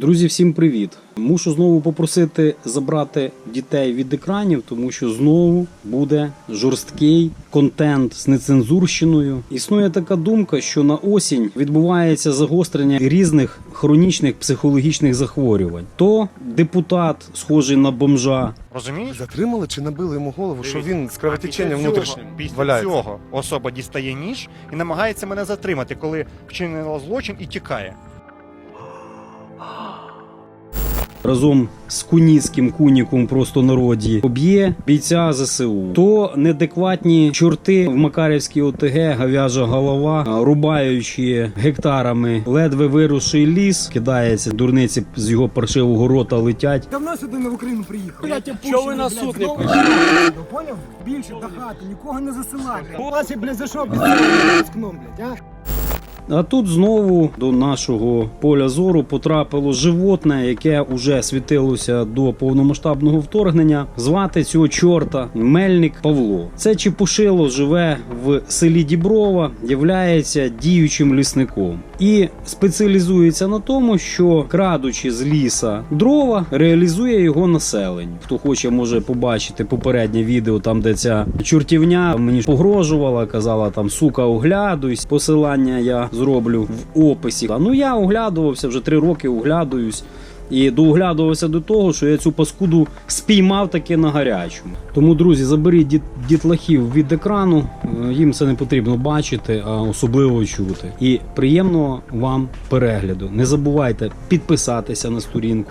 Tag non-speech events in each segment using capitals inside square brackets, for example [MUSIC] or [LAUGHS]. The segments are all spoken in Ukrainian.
Друзі, всім привіт! Мушу знову попросити забрати дітей від екранів, тому що знову буде жорсткий контент з нецензурщиною. Існує така думка, що на осінь відбувається загострення різних хронічних психологічних захворювань. То депутат, схожий на бомжа, Розумієш? Затримали чи набили йому голову, що він з кровотеченням внутрішнім Після валяється. цього особа дістає ніж і намагається мене затримати, коли вчинила злочин і тікає. Разом з куніцьким куніком просто народі поб'є бійця ЗСУ. То неадекватні чорти в Макарівській ОТГ, гав'яжа голова, рубаючи гектарами ледве виросший ліс, кидається дурниці з його паршивого рота летять. Давно сюди не в Україну приїхав. Блядь, що ви на суд не прийшли? Поняв? Більше до хати, нікого не засилай. блядь. У вас і, блядь, за що [LAUGHS] під блядь, а? А тут знову до нашого поля зору потрапило животне, яке уже світилося до повномасштабного вторгнення. Звати цього чорта Мельник Павло. Це Чепушило живе в селі Діброва, являється діючим лісником і спеціалізується на тому, що крадучи з ліса дрова, реалізує його населення. Хто хоче, може побачити попереднє відео, там де ця чортівня мені погрожувала, казала там сука, оглядуйсь. Посилання я зроблю в описі. Ну я оглядувався вже три роки, оглядуюсь. І дооглядувався до того, що я цю паскуду спіймав таки на гарячому. Тому, друзі, заберіть діт- дітлахів від екрану. е, Їм це не потрібно бачити, а особливо чути. І приємного вам перегляду. Не забувайте підписатися на сторінку,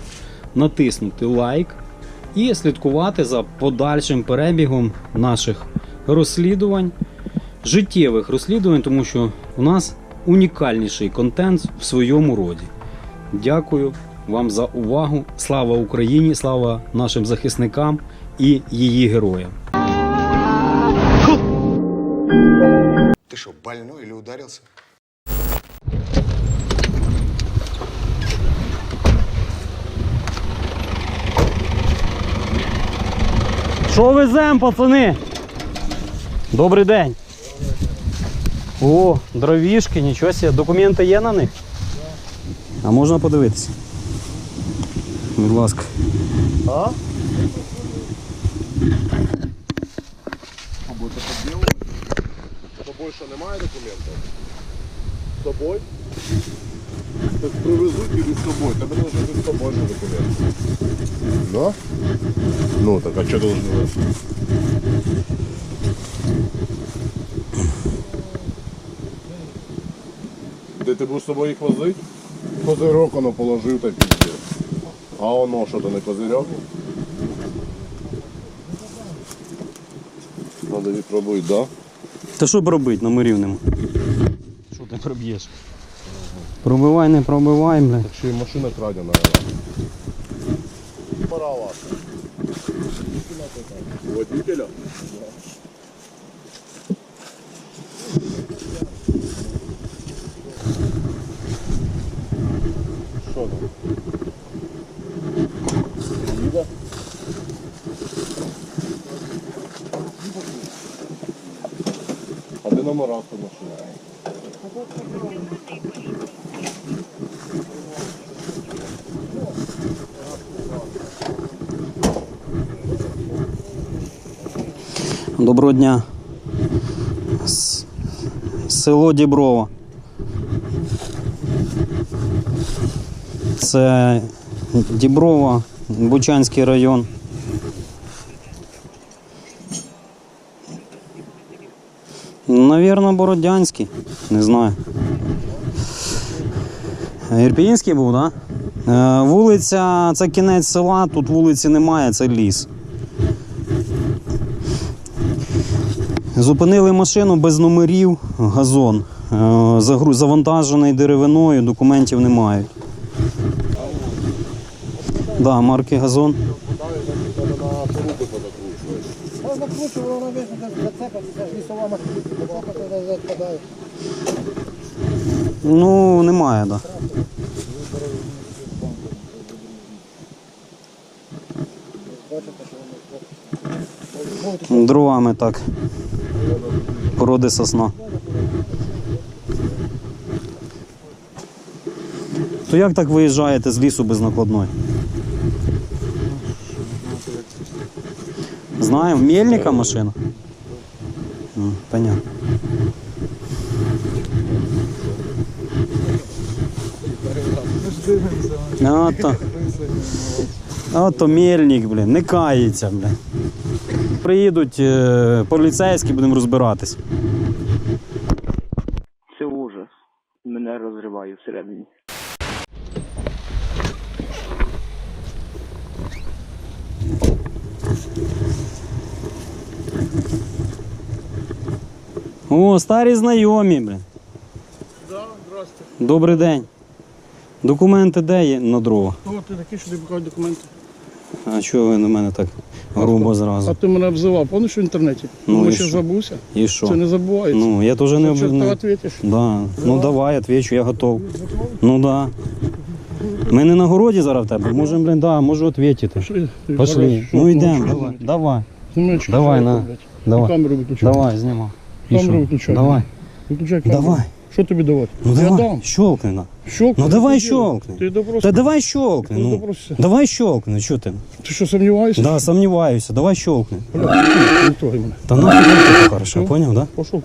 натиснути лайк і слідкувати за подальшим перебігом наших розслідувань, життєвих розслідувань, тому що у нас унікальніший контент в своєму роді. Дякую вам за увагу. Слава Україні! Слава нашим захисникам і її героям! Ты что, больной или ударился? Що везем, пацани? Добрий день. О, дровішки, нічого себе. Документи є на них? А можна подивитися? Будь ласка. А? З тобою що, немає документів? З тобою? Так привезуть і з тобою. Тебе бути з тобою же документи. Да? Ну, так а що должны бути? Ти будеш з собою їх возити? Козирок воно положив та пізде. А воно що то не козирьок? Надо відпробувати, да? Та що б робити, номерів нема. Що ти проб'єш? Пробивай, не пробивай, бля. Так ще й машина крадена. Пора вас. Водителя? А де номера? Доброго дня. Село Діброво. Це Діброво, Бучанський район. Навірно, Бородянський. Не знаю. Ірпінський був, так? Да? Е, Вулиця, це кінець села, тут вулиці немає, це ліс. Зупинили машину без номерів, газон. Е, Завантажений деревиною, документів не мають. Да, марки газон. Закручував, воно вийшло, зацепиться, лісова машина, зацепиться, западає. Ну, немає, так. Да. Дровами так. Породи сосна. То як так виїжджаєте з лісу без накладної? Знаємо, мельника машина. Ну, Понятно. А то, а то мельник, блін, не кається, блін. Приїдуть е, поліцейські, будемо розбиратись. Це ужас. Мене розриває всередині. О, старі знайомі, блін. Да, здрасте. Добрий день. Документи де є на дрова? О, ти такий, що ти показує документи. А чого ви на мене так грубо А зразу? ти мене обзивав, помниш в інтернеті? Ну, Ну, і що що? забувся? І що? Це не забувається. Ну, я теж не Що, ти відповіш? Да. Ну давай, отвечу, я готов. Ну да. Ми не на городі зараз в тебе. Можемо, блін, да, можу відповісти. Пошли. Пошли. Ну йдемо, давай. Давай. На. Давай. Камеру виключай. Давай, знімай. Камеру виключай. Давай. Виключай камеру. Давай. Що тобі давати? Ну Я давай. дам. Щолкни на. Щолкни. Ну давай діло. Ти допрос. Та давай щолкни. Ну, Ну. Давай щолкни, що ти? Ти що, сумніваєшся? Да, сомневаюся, давай щолкни. Бля, Не трогай мене. Та нахуй ти хорошо, поняв, да? Пошов.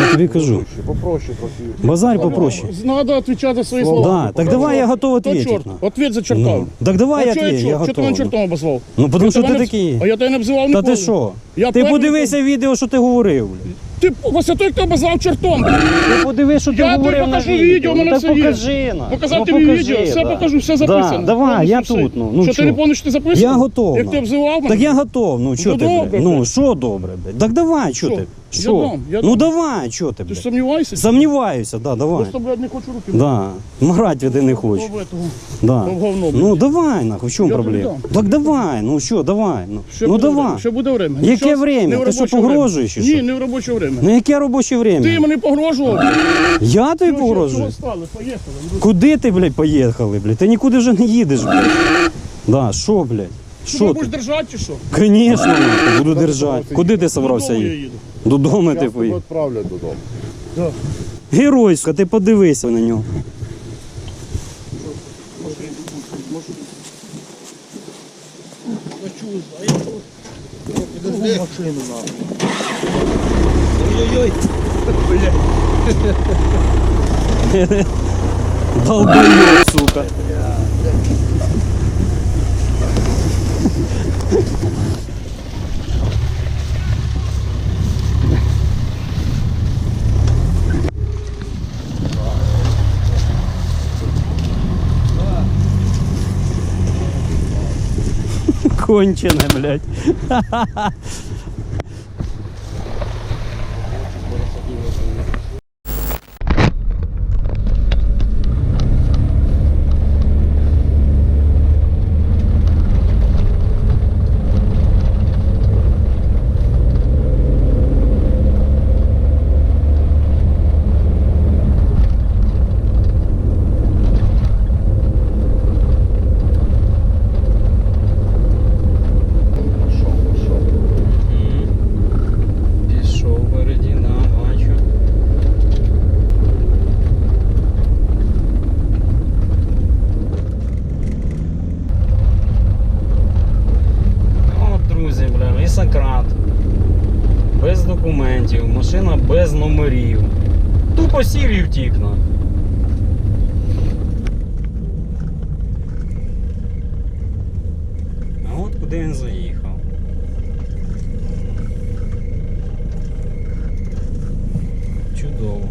Я тобі кажу. Попроще трохи. Базарь попроще. Надо отвечать за свої слова. Да, так давай я готов То ответить. чорт, на. ответ за чортом. Ну, так давай я а чого отвечу, я чорт? Чого ти готов. мене чортом обозвав? Ну, тому Я що тебе ти такий. А я тебе не обзивав Та ніколи. ти що? Я Ти подивися відео, що ти говорив. блін. Ти ось той, хто обозвав чортом. Ти подивись, що ти Я тобі говорив на покажу відео. відео, в ну, мене все є. покажи на. Показати ну, тобі покажи, відео, все да. покажу, все записано. Да, давай, Повністю я все. тут, ну, ну що ти не пам'ятаєш, ти записував? Я готов. Як на. ти обзивав мене? Так я готов, ну що Ну, ти, добре, блядь? Ну що добре, блядь? Так давай, що Що? ти? Я дам, я Ну давай, що ти, Ти ж блядь? сумніваєшся? Сомніваюся, да, давай. Просто, блядь, не хочу руки. Да. Мрать ти не. Того, того. Да. Ну, говно, блядь. Ну давай, нахуй, в чому Я тобі проблема? дам. Так давай, ну що, давай. Ну, Ще ну буде давай. время, Ще буде время. Яке Нічого, время? не в Ти що, робоче время. погрожуєш чи Ні, не в робоче время. Ну яке робоче время? Ти мені погрожував. Я тобі Чого- погрожую? Чого стали? Поїхали. Куди ти, блядь, поїхали, блядь? Ти нікуди вже не їдеш, блядь. Да, що, блядь? Що Що ти будеш держати чи що? Конечно, нахуй, буду держати. Куди ти собрався Додому я їхати? їду. Додому ти тебе поїхав. відправлять додому. Геройська, ти подивися на нього. Ой-ой-ой! Долбоёб, сука. Кончене, блядь. [LAUGHS] Пішов впереді, да, бачу. От, друзі, бля, лісократ. Без документів, машина без номерів. Тупо сів і втік, на. А от куди він заїхав. Чудово.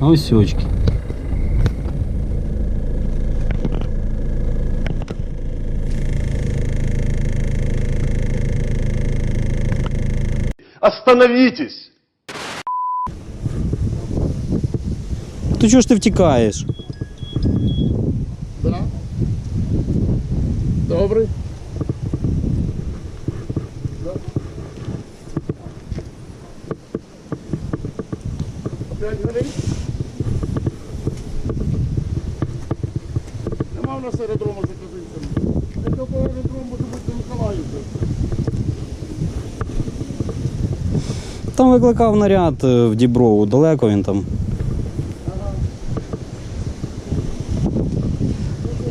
Ось очки. Остановитесь! То чого ж ти втікаєш? Да. Добрий. Да. Опять горить? Нема в нас аеродрому заказити. Якщо по аеродрому може бути до Миколаївки. Там викликав наряд е, в Діброву, далеко він там.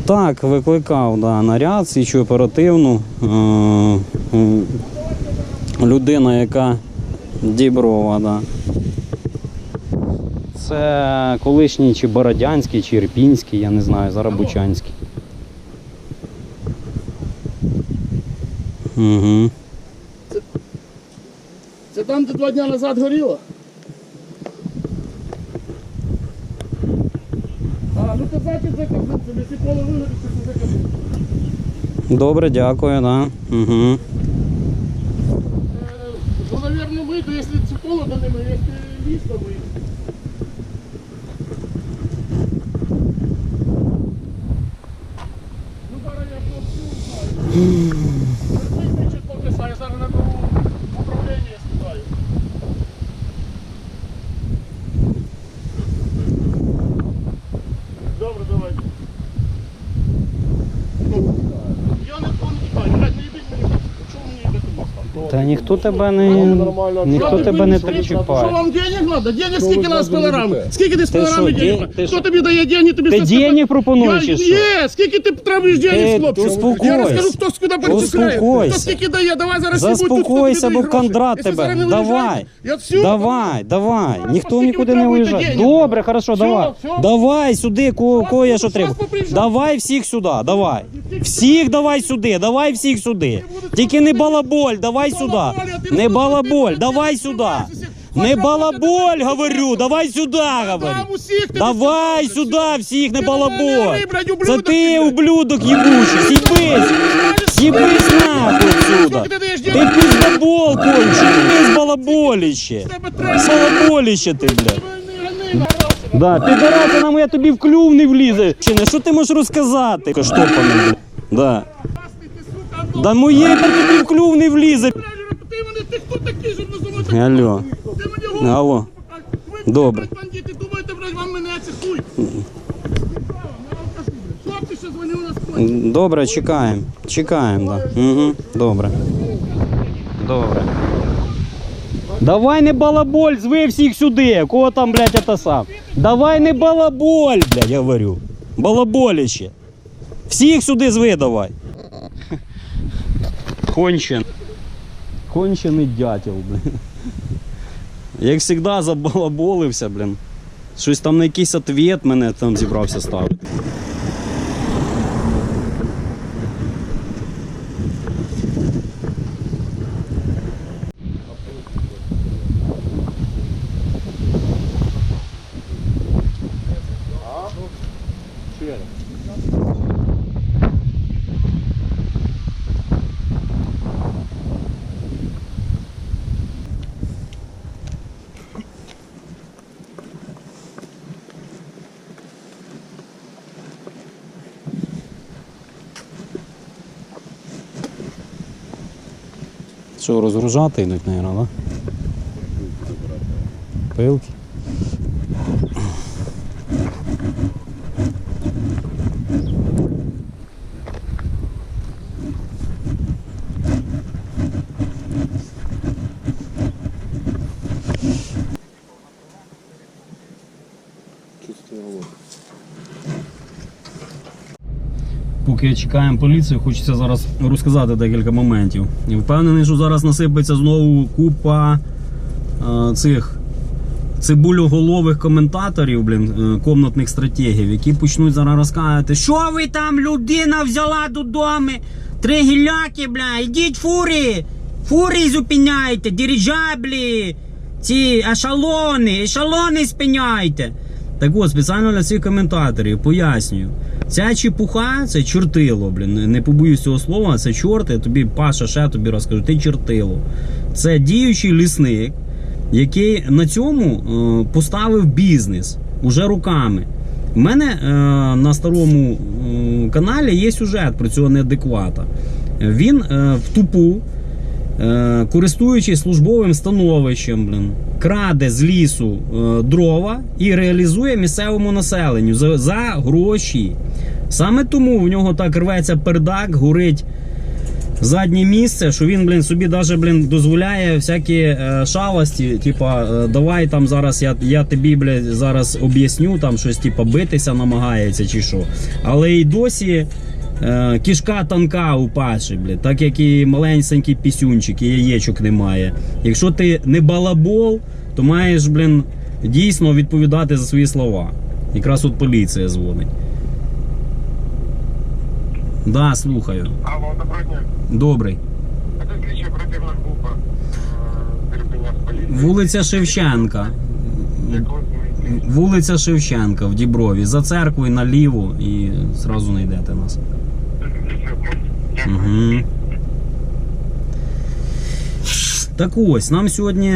Так, викликав да, наряд, слідчу оперативну. Е, людина, яка Діброва, да. Це колишній чи Бородянський, чи Ірпінський, я не знаю, зараз Бучанський. Угу. Це там, де два дня назад горіло? А, ну казати закажу, це якщо поле вилити, то закажу. Добре, дякую, да. Угу. Ну, наверное, выйду, если це холодно нема, если ліс, то выйду. Ну, зараз я хлопцю знаю. Виключить поки що, я зараз на дорогу управління спитаю. Добре, давайте. Ну, Я не пам'ятаю, блядь, не їбіть мені, що мені йдете моста? Та ніхто тебе не. Нормально Ніхто тебе не так? Що вам денег надо? Денег скільки з пилорами? робите? Скільки ти з денег? Хто тобі дає деньги? Тобі Ти денег пропонуєш Є, скільки ти травиш денег, хлопче? успокойся. Я розкажу, хто куди. Успокойся. Хто скільки дає, давай зараз Заспокойся, бо кондрат тебе. Давай. Давай, давай. Ніхто нікуди не уїжджає. Добре, хорошо, давай. Давай сюди, кого, я що треба. Давай всіх сюди, давай. Всіх давай сюди, давай всіх сюди. Тільки не балаболь, давай сюди. Балаболь, Не балаболь, давай сюди. Не балаболь, говорю, давай сюди, говорю. Давай сюди всіх, не на балаболь. Це ублюдок ти ублюдок їбучий, сібись. Сібись нахуй. Скільки ти пиздобол кончений, ти з балаболіще. Балаболіще ти, блядь. Да, підарася нам я тобі в клюв не влізе. Чи не, що ти можеш розказати? Коштопаний, блядь. Да. Ти, сука, ну, Да тобі в клюв не влізе. Ти мене, ти хто такий, щоб називати? Алло. Ти мені голову Алло. Ви, Добре. блядь, бандити, думаєте, блядь, вам мене це хуй? Хлопці, що дзвонив у нас хлопці. Добре, чекаємо. Чекаємо, да. Угу. Добре. Добре. Давай не балаболь, зви всіх сюди. Кого там, блядь, это сам? Давай не балаболь, блядь, я говорю. Балаболіще. Всіх сюди зви давай. Кончен. Кончений дятел, блін. Як завжди забалаболився, блін. Щось там на якийсь ответ мене там зібрався ставити. Що, розгружати йдуть, мабуть, да? Пилки. Поки чекаємо поліцію, хочеться зараз розказати декілька моментів. Впевнений, що зараз насипеться знову купа е, цих цибулюголових коментаторів, блін, е, комнатних стратегів, які почнуть зараз розказувати, що ви там людина взяла додому, три гіляки, бля, ідіть фурі, фурі зупиняйте, дирижаблі, ці ешалони, ешалони спиняйте. Так от, спеціально для цих коментаторів пояснюю. Ця чепуха це чортило, блін. Не- побоюсь цього слова, це чорт, я тобі Паша ще тобі розкажу, ти чортило. Це діючий лісник, який на цьому е, поставив бізнес уже руками. У мене е, на старому е, каналі є сюжет про цього неадеквата. Він е, в тупу е, користуючись службовим становищем, блин, краде з лісу е, дрова і реалізує місцевому населенню за, за гроші. Саме тому в нього так рветься пердак, горить заднє місце, що він, блін, собі даже, блін, дозволяє всякі е, шалості, типа, е, давай там зараз я, я тобі, блядь, зараз об'ясню, там щось, типа, битися намагається чи що. Але і досі е, кішка тонка у Паші, блядь, так як і маленький пісюнчик, і яєчок немає. Якщо ти не балабол, то маєш, блін, дійсно відповідати за свої слова. Якраз от поліція дзвонить. Да, слухаю. Алло, доброго дня. Добрий. Это слідча оперативна група е. Вулиця Шевченка. Вулиця Шевченка в Діброві. За церквою наліво і зразу знайдете нас. Угу. Так ось, нам сьогодні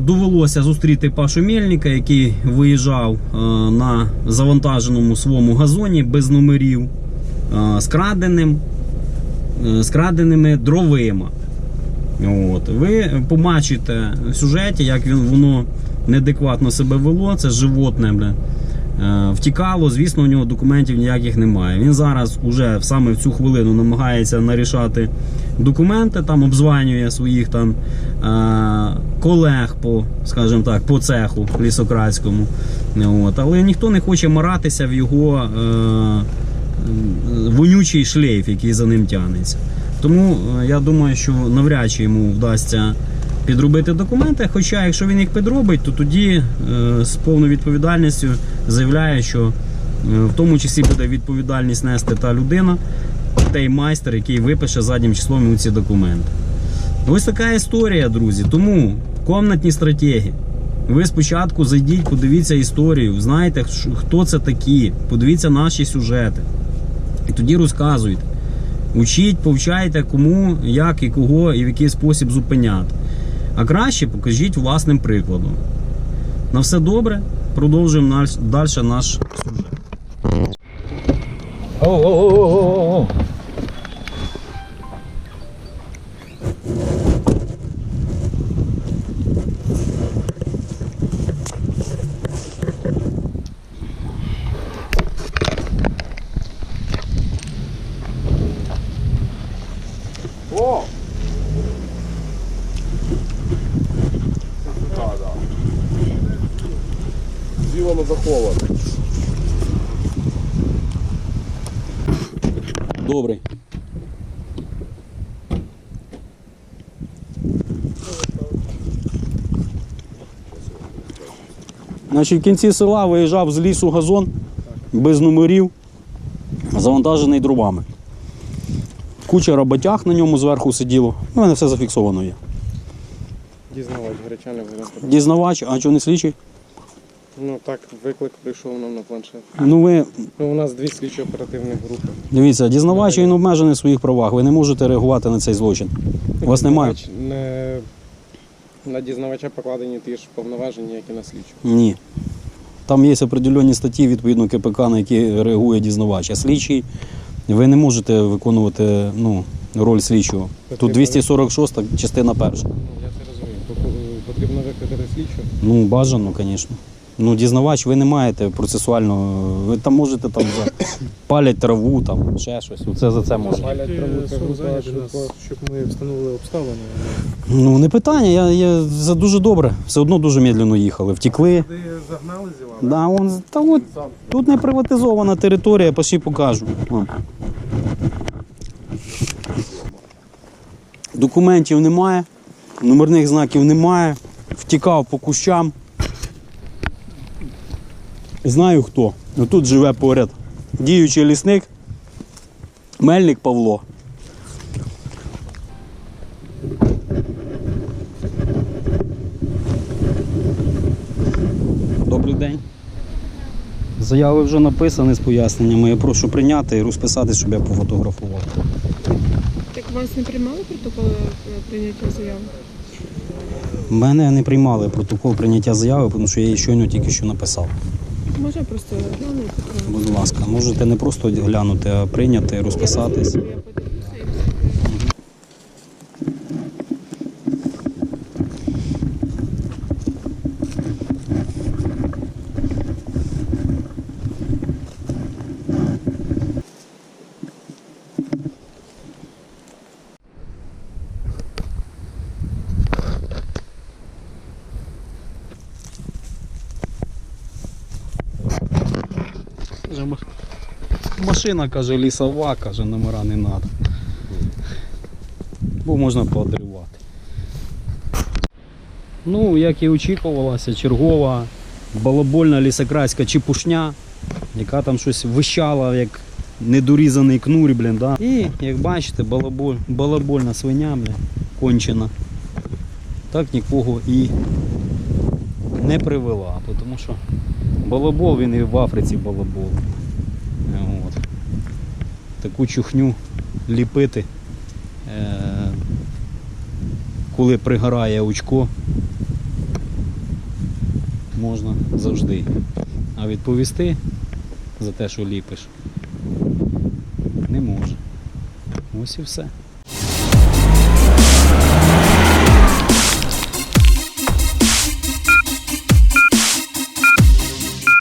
довелося зустріти Пашу Мельника, який виїжджав е, на завантаженому своєму газоні без номерів е, з краденим, е, з краденими дровима. От. Ви побачите в сюжеті, як він, воно неадекватно себе вело, це животне. Бля. Е, Втікало, звісно, у нього документів ніяких немає. Він зараз уже саме в цю хвилину намагається нарішати документи, там обзванює своїх там е, колег по, скажімо так, по цеху лісократському. От. Але ніхто не хоче маратися в його е, вонючий шлейф, який за ним тягнеться. Тому я думаю, що навряд чи йому вдасться підробити документи. Хоча, якщо він їх підробить, то тоді е, з повною відповідальністю заявляє, що е, в тому числі буде відповідальність нести та людина, той майстер, який випише заднім числом ці документи. Ось така історія, друзі. Тому комнатні стратегії. Ви спочатку зайдіть, подивіться історію, знаєте, хто це такі, подивіться наші сюжети. І тоді розказуйте. Учіть, повчайте, кому, як і кого і в який спосіб зупиняти. А краще покажіть власним прикладом. На все добре. Продовжуємо далі наш сюжет. О! Так, да. Діло заховане. Добрий. Значить, в кінці села виїжджав з лісу газон без номерів, завантажений дровами. Куча роботяг на ньому зверху сиділо. У мене все зафіксовано є. Дізнавач, Гречаник Григорій. Дізнавач, а чого не слідчий? Ну так, виклик прийшов нам на планшет. Ну ви Ну, у нас дві слідчі оперативні групи. дивіться, дізнавач він обмежений в своїх правах. Ви не можете реагувати на цей злочин. У вас немає? Не... На дізнавача покладені ті ж повноваження, як і на слідчу. Ні. Там є определені статті відповідно КПК, на які реагує дізнавач. А слідчий, ви не можете виконувати ну, роль слідчого. Тут 246 частина перша. Ну, я це розумію. Потрібно викликати слідчу. Ну, бажано, звісно. Ну, дізнавач, ви не маєте процесуально. Ви там можете там за [COUGHS] палять траву, там ще щось. Оце за це можете. Палять траву, це щоб ми встановили обставини. Ну, не питання, я, я за дуже добре. Все одно дуже медленно їхали. Втекли. Ти загнали зіла? Да, он, та от, тут не приватизована територія, пошли покажу. Вон. Документів немає, номерних знаків немає. Втікав по кущам. Знаю хто. Тут живе поряд. Діючий лісник. Мельник Павло. Добрий день. Заяви вже написані з поясненнями. Я прошу прийняти і розписати, щоб я пофотографував. Так вас не приймали протоколи е, прийняття заяви? Мене не приймали протокол прийняття заяви, тому що я її щойно тільки що написав. Можна просто глянути? Будь ласка, можете не просто глянути, а прийняти, розписатись. Я подивлюся і все. Каже, «Ма- Машина, каже, лісова, каже, номера не треба. Бо можна поодривати. Ну, як і очікувалося, чергова балабольна лісокраська чепушня, яка там щось вищала, як недорізаний кнурь, блін, да. І, як бачите, балаболь, балабольна свиня, блін, кончена. Так нікого і не привела, тому що балабол він і в Африці балабол. Таку чухню ліпити, е- коли пригорає очко, можна завжди. А відповісти за те, що ліпиш, не може. Ось і все.